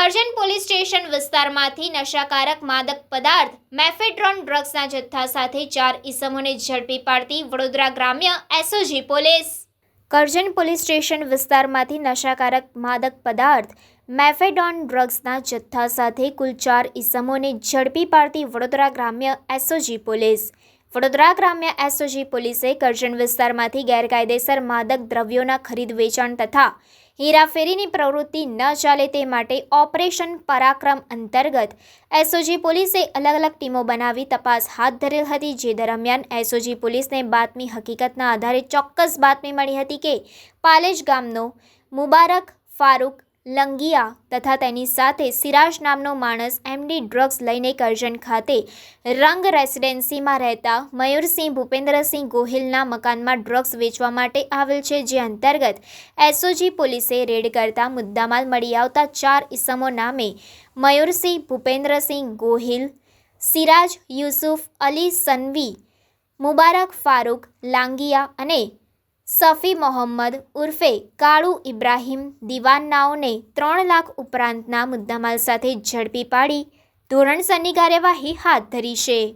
Karjan police station વિસ્તારમાંથી નશાકારક માદક પદાર્થ મેફેડ્રોન ડ્રગ્સના જથ્થા સાથે ચાર ઈસમોને ઝડપી પાડતી વડોદરા ગ્રામ્ય SOG police. Karjan police station વિસ્તારમાંથી નશાકારક માદક પદાર્થ મેફેડોન ડ્રગ્સના જથ્થા સાથે કુલ ચાર ઈસમોને ઝડપી પાડતી વડોદરા ગ્રામ્ય એસઓજી પોલીસ. વડોદરા ગ્રામ્ય એસઓજી પોલીસે કરજણ વિસ્તારમાંથી ગેરકાયદેસર માદક દ્રવ્યોના ખરીદ વેચાણ તથા હેરાફેરીની પ્રવૃત્તિ ન ચાલે તે માટે ઓપરેશન પરાક્રમ અંતર્ગત એસઓજી પોલીસે અલગ અલગ ટીમો બનાવી તપાસ હાથ ધરેલ હતી, જે દરમિયાન એસઓજી પોલીસને બાતમી હકીકતના આધારે ચોક્કસ બાતમી મળી હતી કે પાલેજ ગામનો મુબારક ફારૂક લંગિયા તથા તેની સાથે સિરાજ નામનો માણસ એમડી ડ્રગ્સ લઈને કરજણ ખાતે રંગ રેસિડેન્સીમાં રહેતા મયુરસિંહ ભૂપેન્દ્રસિંહ ગોહિલના મકાનમાં ડ્રગ્સ વેચવા માટે આવેલ છે, જે અંતર્ગત એસઓજી પોલીસે રેડ કરતા મુદ્દામાલ મળી આવતા ચાર ઈસમો નામે મયુરસિંહ ભૂપેન્દ્રસિંહ ગોહિલ, સિરાજ યુસુફ અલી સનવી, મુબારક ફારૂક, લાંગિયા અને સફી મોહમ્મદ ઉર્ફે કાળુ ઇબ્રાહિમ દિવાનનાઓને ત્રણ લાખ ઉપરાંતના મુદ્દામાલ સાથે ઝડપી પાડી ધોરણસરની કાર્યવાહી હાથ ધરી છે.